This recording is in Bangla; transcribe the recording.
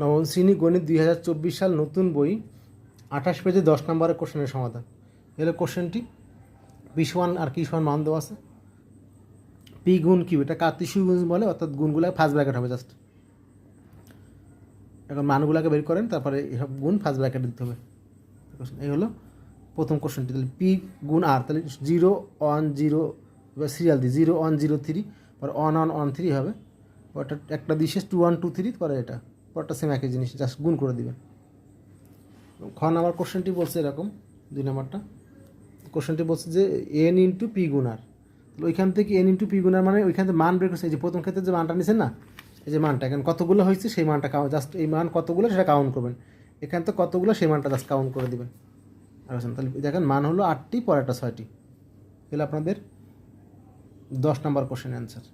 নবম শ্রেণি গণিত দুই হাজার চব্বিশ সাল নতুন বই, আঠাশ পেজে দশ নম্বরের কোশ্চেনের সমাধান। এলো কোশ্চেনটি পি আর কি সমান মান দেওয়া আছে? পি গুণ কিউ, এটা কার্তিসীয় গুণ বলে, অর্থাৎ গুণগুলো ফার্স্ট ব্র্যাকেট হবে জাস্ট এখন মানগুলোকে বের করেন, তারপরে এসব গুণ ফার্স্ট ব্র্যাকেট দিতে হবে। এই হলো প্রথম কোশ্চেনটি। তাহলে পি গুণ আর, তাহলে জিরো ওয়ান জিরো এবার সিরিয়াল দিই জিরো ওয়ান জিরো থ্রি পরে ওয়ান ওয়ান ওয়ান থ্রি হবে। পরটা একটা দিশে টু ওয়ান টু থ্রি পরে এটা। পরটা সেম একই জিনিস জাস্ট গুণ করে দিবেন। খ নাম্বার কোশ্চেনটি বলছে এরকম, দুই নাম্বারটা। কোশ্চেনটি বলছে যে এন ইন্টু পি গুণার। তাহলে ওইখান থেকে এন ইন্টু পি গুণার মানে ওইখান থেকে মান বের করছে। এই যে প্রথম ক্ষেত্রে যে মানটা নিছেন না, এই যে মানটা, এখানে কতগুলো হয়েছে সেই মানটা কাউন্ট জাস্ট এই মান কতগুলো সেটা কাউন্ট করবেন। এখান থেকে কতগুলো সেই মানটা জাস্ট কাউন্ট করে দিবেন। আর তাহলে দেখেন, মান হলো আটটি, পরেরটা ছয়টি। এগুলো আপনাদের দশ নাম্বার কোশ্চেন অ্যান্সার